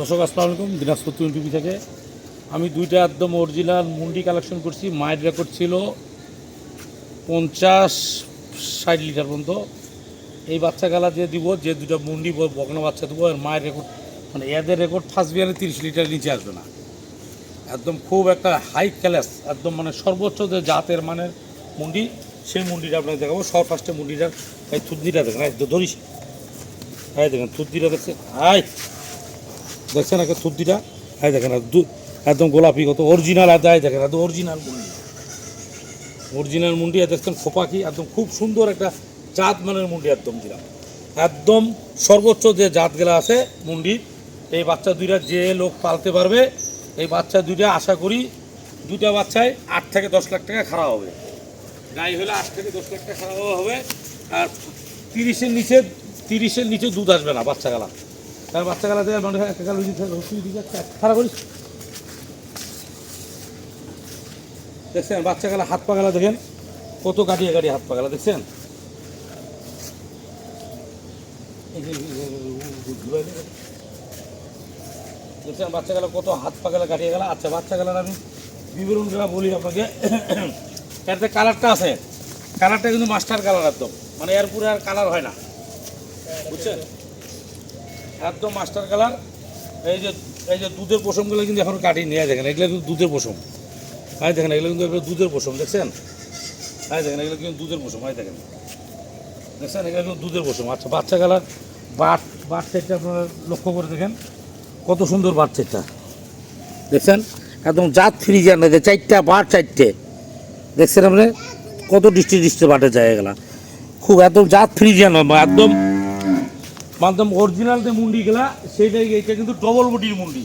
দর্শক, আসসালামু আলাইকুম। দিনাজপুর টুয়েন্টি টিভি থেকে। আমি দুইটা একদম অরিজিনাল মুন্ডি কালেকশন করছি। মায়ের রেকর্ড ছিল পঞ্চাশ ষাট লিটার পর্যন্ত। এই বাচ্চা গালা যে দিব, যে দুটো মুন্ডি বকনা বাচ্চা দেবো, এর মায়ের রেকর্ড মানে এদের রেকর্ড ফার্স্ট বিয়ারে তিরিশ লিটার নিচে আসবে না। একদম খুব একটা হাই ক্যালাস একদম মানে সর্বোচ্চ যে জাতের মানের মুন্ডি, সেই মুন্ডিটা আপনাকে দেখাবো। সব ফার্স্টে মুন্ডিটার, এই থুতনিটা দেখেন ধরিস। এই দেখেন, থুতনিটা দেখছেন। হাই! দেখছেন একটা থুতনিটা এই দেখেন একদম গোলাপি কত অরিজিনাল আর আদায় দেখেন, একদম অরিজিনাল মুন্ডি। অরিজিনাল মুন্ডি দেখছেন খোপাকি, একদম খুব সুন্দর একটা জাত মানের মুন্ডি একদম দিলাম একদম সর্বোচ্চ যে জাতগুলো আছে মুন্ডির এই বাচ্চা দুইটা যে লোক পালতে পারবে, এই বাচ্চা দুইটা আশা করি দুইটা বাচ্চায় আট থেকে দশ লাখ টাকা খারাপ হবে। গাই হলে আট থেকে দশ লাখ টাকা খারাপ হবে। আর তিরিশের নিচে তিরিশের নিচে দুধ আসবে না বাচ্চা গালা তার বাচ্চা গালা দেয় মানে একটা গাল খারাপ করিস দেখছেন বাচ্চা গালা হাত পা গালা দেখেন কত কাটিয়ে কাটিয়ে হাত পা গালা দেখছেন দেখছেন বাচ্চা গেলা কত হাত পা গেলা কাটিয়ে গেল আচ্ছা বাচ্চা গেলার আমি বিবরণগুলো বলি আপনাকে এতে কালারটা আছে কালারটা কিন্তু মাস্টার কালার একদম মানে এর পুরো আর কালার হয় না বুঝছেন একদম মাস্টার কালার। এই যে এই যে দুধের পশমগুলো কিন্তু এখন কাটি নিয়ে, দেখেন, এগুলো কিন্তু দুধের পশম। হয় দেখেন, এগুলো কিন্তু দুধের পশম, দেখছেন? হয় দেখেন, এগুলো কিন্তু দুধের পশম হয় দেখেন। দেখছেন? এগুলো কিন্তু দুধের পশম। আচ্ছা বাচ্চা কালার, বাট বাট সেটটা আপনারা লক্ষ্য করে দেখেন। কত সুন্দর বাট সেটটা। দেখছেন? একদম জাত ফ্রিজার না যে চারটা বাট, চারটে। দেখছেন আপনি? কত ডিস্ট্রি ডিস্ট্রি বাটে যায় এগুলা খুব একদম জাত ফ্রিজিয়ান, একদম একদম অরিজিনাল যে মুন্ডিগুলা, সেইটাই এটা কিন্তু ডবল বডির মুন্ডি।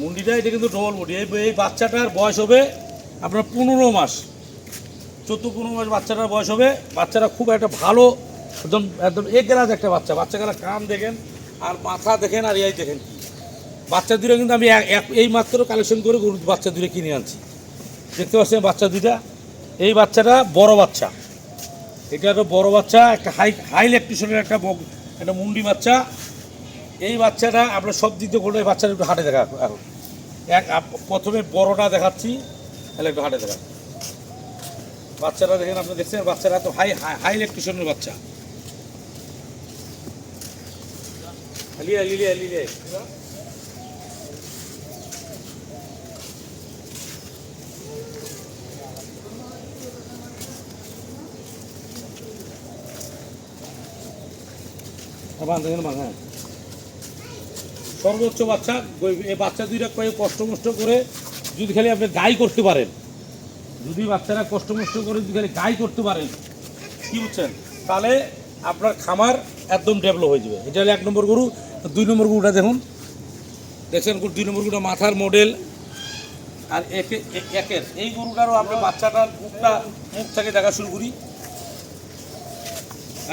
মুন্ডিটা, এটা কিন্তু ডবল বডি। এই এই বাচ্চাটার বয়স হবে আপনার পনেরো মাস। চোদ্দ, পনেরো মাস বাচ্চাটার বয়স হবে। বাচ্চাটা খুব একটা ভালো একদম একদম এ এগেরাজ একটা বাচ্চা। বাচ্চা বাচ্চাগুলা কান দেখেন, আর মাথা দেখেন, আর এই দেখেন বাচ্চা দুটো কিন্তু আমি এই মাত্র কালেকশন করে গরু বাচ্চা দুটো কিনে আনছি। দেখতে পাচ্ছেন বাচ্চা দুটা এই বাচ্চাটা বড় বাচ্চা। এটা একটা বড় বাচ্চা, একটা হাই হাই ইলেকট্রিশনের একটা একটা মুন্ডি বাচ্চা। এই বাচ্চাটা আপনার সব দিক দিয়ে করলে বাচ্চাটা একটু হাটে দেখা এখন। এক প্রথমে বড়টা দেখাচ্ছি, তাহলে একটু হাটে দেখা। বাচ্চাটা দেখেন আপনি দেখছেন বাচ্চারা তো হাই হাই ইলেকট্রিশনের বাচ্চা। লিয়া লিলিয়া লিলিয়া বান দেখেন বান হ্যাঁ সর্বোচ্চ বাচ্চা এই বাচ্চা দুইটা কয়ে কষ্ট মষ্ট করে যদি খালি আপনি গাই করতে পারেন, যদি বাচ্চারা কষ্ট মষ্ট করে যদি খালি গাই করতে পারেন, কি বুঝছেন? তাহলে আপনার খামার একদম ডেভেলপ হয়ে যাবে। এটা হলো এক নম্বর গরু, দুই নম্বর গরুটা দেখুন। দেখছেন দুই নম্বর গরুটা মাথার মডেল আর একে একের। এই গরুটারও আপনার বাচ্চাটার মুখটা মুখ থেকে দেখা শুরু করি।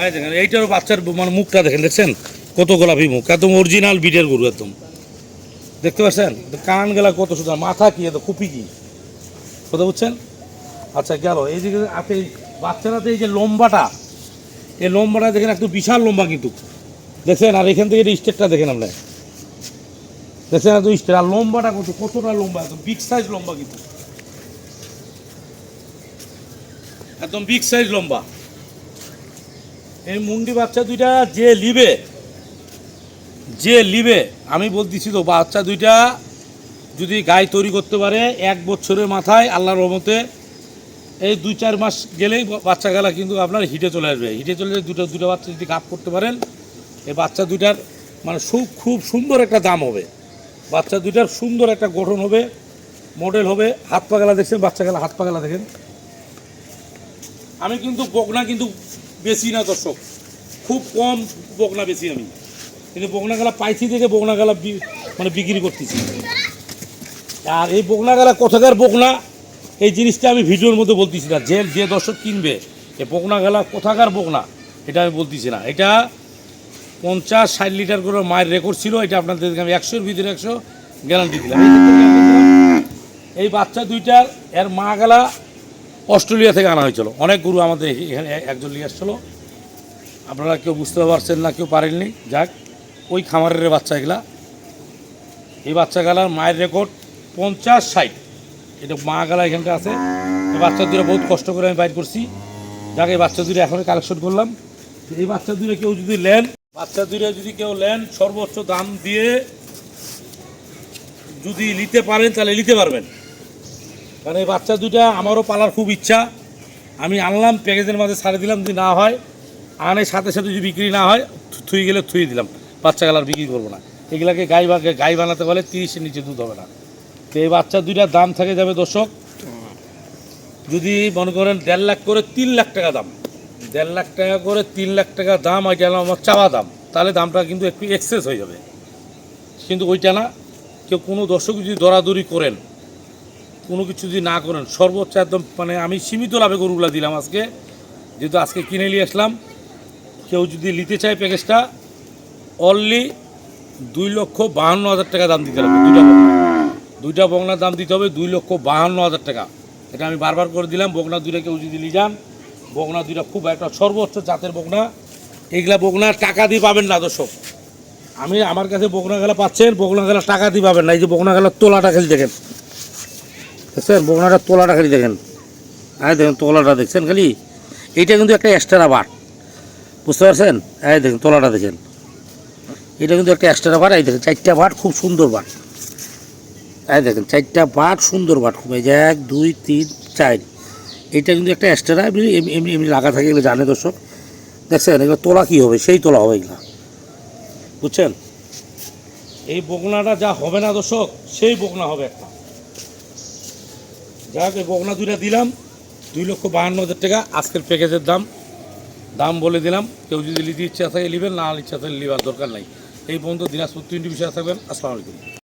এই দেখেন, এইটারও বাচ্চার মানে মুখটা দেখেন, দেখছেন? কত গোলাপি মুখ, একদম অরিজিনাল বিটের গরু একদম। দেখতে পাচ্ছেন? কান গেলা কত সুন্দর মাথা কি এত কুপি কি? কথা বুঝছেন? আচ্ছা গেল। এই যে আপনি বাচ্চারাতে এই যে লম্বাটা, এই লম্বাটা দেখেন একটু বিশাল লম্বা কিন্তু। দেখছেন? আর এখান থেকে স্টেটটা দেখেন আপনি। দেখছেন? এত স্টেট। আর লম্বাটা কত, কতটা লম্বা, একদম বিগ সাইজ লম্বা কিন্তু। একদম বিগ সাইজ লম্বা। এই মুন্ডি বাচ্চা দুইটা যে লিবে যে লিবে, আমি বলতেছি তো, বাচ্চা দুইটা যদি গায়ে তৈরি করতে পারে এক বছরের মাথায় আল্লাহর রহমতে, এই দুই চার মাস গেলেই বাচ্চা গেলা কিন্তু আপনার হিটে চলে আসবে। হিটে চলে দুটো দুটো বাচ্চা যদি গাপ করতে পারেন, এই বাচ্চা দুইটার মানে খুব খুব সুন্দর একটা দাম হবে। বাচ্চা দুইটার সুন্দর একটা গঠন হবে, মডেল হবে। হাত পা গেলা দেখছেন? বাচ্চা গেলা হাত পা গেলা দেখেন? আমি কিন্তু বকনা কিন্তু বেশি না দর্শক। খুব কম বকনা বেশি আমি। কিন্তু বকনা গেলা পাইছি দেখে বকনা গেলা মানে বিক্রি করতেছি। আর এই বকনা গেলা কোথাকার বকনা, এই জিনিসটা আমি ভিডিওর মধ্যে বলতেছি না। যে যে দর্শক কিনবে এই বকনা গেলা কোথাকার বকনা, এটা আমি বলতেছি না। এটা পঞ্চাশ ষাট লিটার করে মায়ের রেকর্ড ছিল, এটা আপনাদেরকে আমি একশোর ভিতরে একশো গ্যারান্টি দিলাম। এই বাচ্চা দুইটার, এর মা গেলা অস্ট্রেলিয়া থেকে আনা হয়েছিল। অনেক গরু আমাদের এখানে একজন নিয়ে আসছিল আপনারা কেউ বুঝতে পারছেন না, কেউ পারেননি। যাক, ওই খামারের বাচ্চা এগুলা এই বাচ্চা গালার মায়ের রেকর্ড পঞ্চাশ ষাট। এটা মা গালা এখানটা আছে। এই বাচ্চা দুটো বহুত কষ্ট করে আমি বাইর করছি। যাক, এই বাচ্চা দুটো এখন কালেকশন করলাম। এই বাচ্চা দুটো কেউ যদি নেন বাচ্চা দুটো যদি কেউ নেন, সর্বোচ্চ দাম দিয়ে যদি নিতে পারেন, তাহলে নিতে পারবেন। কারণ এই বাচ্চা দুটা আমারও পালার খুব ইচ্ছা। আমি আনলাম, প্যাকেজের মাঝে ছাড়ে দিলাম, যদি না হয়, আনে, সাথে সাথে যদি বিক্রি না হয় থুই গেলে থুই দিলাম। বাচ্চা গালার বিক্রি করব না। এগুলাকে গাই বা গাই বানাতে বলে তিরিশের নিচে দুধ হবে না। তো এই বাচ্চা দুইটার দাম থাকে যাবে দর্শক। যদি মনে করেন দেড় লাখ করে তিন লাখ টাকা দাম। দেড় লাখ টাকা করে তিন লাখ টাকা দাম আর গেল আমার চাওয়া দাম। তাহলে দামটা কিন্তু একটু এক্সেস হয়ে যাবে। কিন্তু ওইটা না, কেউ কোনো দর্শক যদি দরাদরি করেন কোনো কিছু যদি না করেন, সর্বোচ্চ একদম মানে আমি সীমিত লাভে গরুগুলা দিলাম আজকে। যেহেতু আজকে কিনে নিয়ে আসলাম, কেউ যদি নিতে চায় প্যাকেজটা অনলি দুই লক্ষ বাহান্ন হাজার টাকা দাম দিতে হবে, দুইটা দুইটা বগনার দাম দিতে হবে দুই লক্ষ বাহান্ন হাজার টাকা। এটা আমি বারবার করে দিলাম বগনা দুইটা কেউ যদি নিয়ে যান বগনা দুইটা খুব একটা সর্বোচ্চ জাতের বগনা এগুলা বগনা টাকা দিয়ে পাবেন না দর্শক। আমি আমার কাছে বগনা গেলা পাচ্ছেন বগনা গেলা টাকা দিয়ে পাবেন না। এই যে বগনা গেলার তোলাটা খালি দেখেন। দেখছেন? বগনাটার তোলাটা খালি দেখেন। হ্যাঁ দেখেন তোলাটা দেখছেন খালি? এইটা কিন্তু একটা এক্সট্রা বাট বুঝতে পারছেন? এই দেখেন তোলাটা দেখেন। এটা কিন্তু একটা এক্সট্রা বাট এই দেখেন, চারটা বাট খুব সুন্দর বাট এই দেখেন, চারটা বাট সুন্দর বাট খুব এক, দুই, তিন, চার। এটা কিন্তু একটা এক্সট্রা এমনি এমনি এমনি লাগা থাকে এগুলো, জানে দর্শক। দেখছেন? এগুলো তোলা কী হবে? সেই তোলা হবে এগুলো। বুঝছেন? এই বগনাটা যা হবে না দর্শক, সেই বগনা হবে একটা। যাক, এই বগনা দুইটা দিলাম। দুই লক্ষ বাহান্ন হাজার টাকা আজকের প্যাকেজের দাম। দাম বলে দিলাম, কেউ যদি নিতে ইচ্ছা থাকে নেবেন, না ইচ্ছা থাকে নেবার দরকার নাই। এই পর্যন্ত দিনাজপুর তিনটি বিষয় থাকবেন, আসসালামু আলাইকুম।